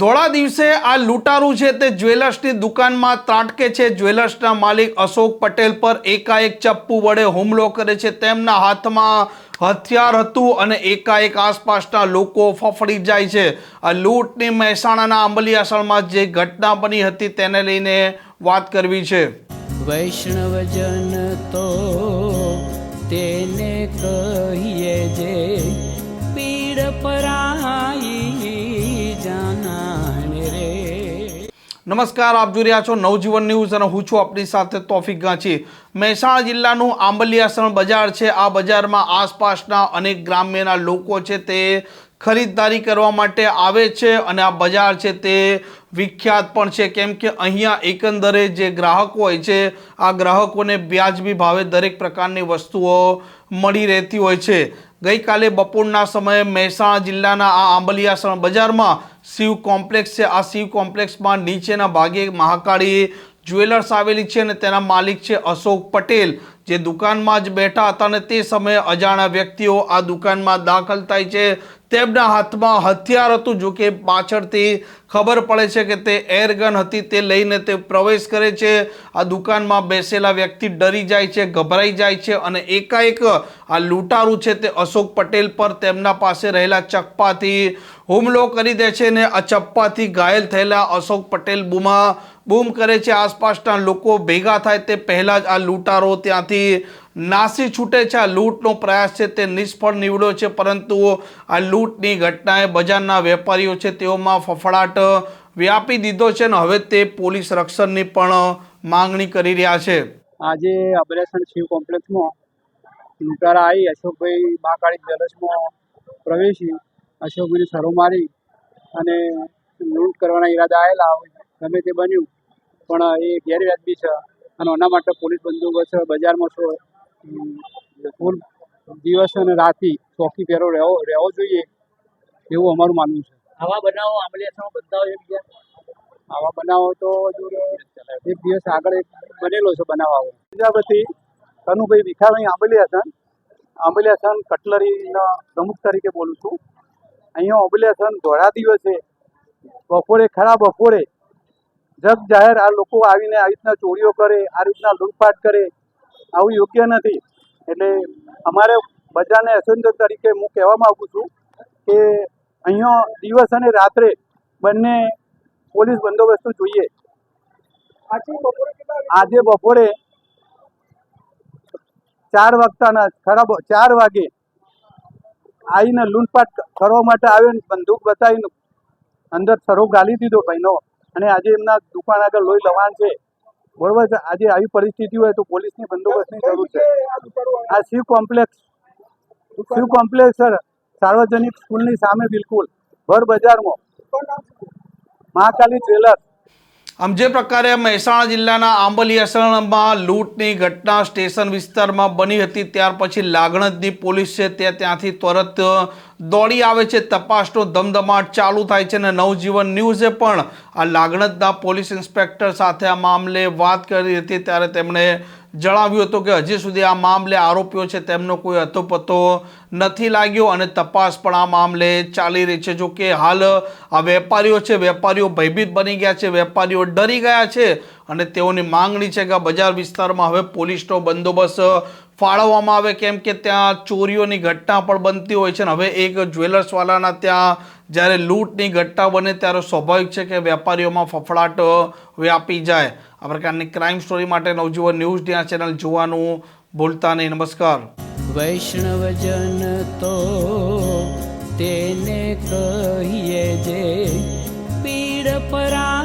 ધોળા દિવસે આ લૂંટારું છે તે જ્વેલર્સની દુકાનમાં ત્રાટકે છે. જ્વેલર્સના માલિક અશોક પટેલ પર એકાએક ચપ્પુ વડે હુમલો કરે છે. તેમના હાથમાં હથિયાર હતું અને એકાએક આસપાસના લોકો ફફડી જાય છે. આ લૂંટની મહેસાણાના આંબલિયાસણમાં જે ઘટના બની હતી તેને લઈને વાત કરવી છે. વૈષ્ણવજન તો તેને કહીએ જે પીડ પરાઈ નમસ્કાર, આપ જોઈ રહ્યા છો નવજીવન ન્યૂઝ અને હું છું આપણી સાથે તોફિક ગાંચી. મહેસાણા જિલ્લાનું આંબલિયાસણ બજાર છે. આ બજારમાં આસપાસના અનેક ગ્રામ્યના લોકો છે તે ખરીદદારી કરવા માટે આવે છે અને આ બજાર છે તે વિખ્યાત પણ છે. કેમ કે અહીંયા એકંદરે જે ગ્રાહકો હોય છે, આ ગ્રાહકોને વ્યાજબી ભાવે દરેક પ્રકારની વસ્તુઓ મળી રહેતી હોય છે. ગઈકાલે બપોરના સમયે મહેસાણા જિલ્લાના આ આંબલિયાસણ બજારમાં શિવ કોમ્પ્લેક્સ છે. આ શિવ કોમ્પ્લેક્સમાં નીચેના ભાગે મહાકાળી જ્વેલર્સ આવેલી છે અને તેના માલિક છે અશોક પટેલ, જે દુકાનમાં જ બેઠા હતા અને તે સમયે અજાણા વ્યક્તિઓ આ દુકાનમાં દાખલ થાય છે. તેમના હાથમાં હથિયાર હતું, જો કે પાછળથી ખબર પડે છે કે તે એરગન હતી. તે લઈને તે પ્રવેશ કરે છે. આ દુકાનમાં બેસેલા વ્યક્તિ ડરી જાય છે, ગભરાઈ જાય છે અને એકાએક આ લૂંટારું છે તે અશોક પટેલ પર તેમના પાસે રહેલા ચપ્પાથી હુમલો કરી દે છે ને આ ચપ્પાથી ઘાયલ થયેલા અશોક પટેલ બૂમા બૂમ કરે છે. આસપાસના લોકો ભેગા થાય તે પહેલાં જ આ લૂંટારો ત્યાંથી નાસી છૂટે છે. આ લૂંટનો પ્રયાસ છે તે નિષ્ફળ નીવડ્યો છે, પરંતુ આ લૂંટની ઘટનાએ બજારના વેપારીઓ છે તેઓમાં ફફડાટ વ્યાપી દીધો છે ને હવે તે પોલીસ રક્ષણની પણ માંગણી કરી રહ્યા છે. આજે અબરેસન શિવ કોમ્પ્લેક્સમાં લૂંટારા આવી અશોકભાઈ મહાકાળી જ્વેલર્સમાં પ્રવેશી અશોકભાઈને સરો મારી અને લૂંટ કરવાના ઈરાદા આવેલા. ગમે તે બન્યું પણ એ ગેરવ્યાજબી છે અને એના માટે પોલીસ બંદોબસ્ત બજારમાં છો. ફૂલ દિવસ અને રાતી ચોકી પહેરો રહેવો રહેવો જોઈએ એવું અમારું માનવું છે. આવા બનાવો આંબલિયાસમાં બનતા હોય બીજા આવા બનાવો તો હજુ એક દિવસ આગળ એક બનેલો છે બનાવ આવો. પ્રજાપતિ કનુભાઈ ભીખાભાઈ આંબલિયાસન આંબલિયાસન કટલરીના પ્રમુખ તરીકે બોલું છું. અહીંયા આંબલિયાસન ધોળા દિવસે બપોરે ખરા બપોરે જગ જાહેર આ લોકો આવીને આવી રીતના ચોરીઓ કરે આ રીતના લૂંટફાટ કરે આવું યોગ્ય નથી. એટલે અમારે બજારને એસેન્જર તરીકે હું કહેવા માંગુ છું કે અહીંયા દિવસ અને રાત્રે બંને પોલીસ બંદોબસ્ત જોઈએ. આજે બપોરે ચાર વાગતાના ખરાબ ચાર વાગે આવીને લૂંટપાટ કરવા માટે આવ્યો ને બંદૂક બતાવીને અંદર સરો ગાલી દીધો ભાઈનો. અને આજે એમના દુકાન આગળ લોહી લવાણ છે. બરોબર છે? આજે આવી પરિસ્થિતિ હોય તો પોલીસની બંદોબસ્તની જરૂર છે. આ Shiv complex Shiv complex sir સાર્વજનિક સ્કૂલની સામે બિલકુલ. ભર બજારમાં. મહાકાલી જ્વેલર્સ. આમ જે પ્રકારે મહેસાણા જિલ્લાના આંબલીયાસણમાં લૂંટની ઘટના સ્ટેશન વિસ્તારમાં બની હતી, ત્યાર પછી લાગણજની પોલીસ છે તે ત્યાંથી તરત દોડી આવે છે. તપાસનો ધમધમાટ ચાલુ થાય છે અને નવજીવન ન્યૂઝે પણ આ લાગણજના પોલીસ ઇન્સ્પેક્ટર સાથે આ મામલે વાત કરી હતી. ત્યારે તેમણે જણાવ્યું હતું કે હજી સુધી આ મામલે આરોપીઓ છે, તેમનો કોઈ અતોપતો નથી લાગ્યો અને તપાસ પણ આ મામલે ચાલી રહી છે. જો કે હાલ આ વેપારીઓ છે, વેપારીઓ ભયભીત બની ગયા છે, વેપારીઓ ડરી ગયા છે અને તેઓની માંગણી છે કે બજાર વિસ્તારમાં હવે પોલીસનો બંદોબસ્ત ફાળવવામાં આવે. કેમ કે ત્યાં ચોરીઓની ઘટના પણ બનતી હોય છે ને હવે એક જ્વેલર્સવાલાના ત્યાં જ્યારે લૂંટની ઘટના બને ત્યારે સ્વાભાવિક છે કે વેપારીઓમાં ફફડાટ વ્યાપી જાય. આ પ્રકારની ક્રાઇમ સ્ટોરી માટે નવજીવન ન્યૂઝ ત્યાં ચેનલ જોવાનું ભૂલતા નહીં. નમસ્કાર. વૈષ્ણવજન તો તેને કહીએ જે પીડ પરા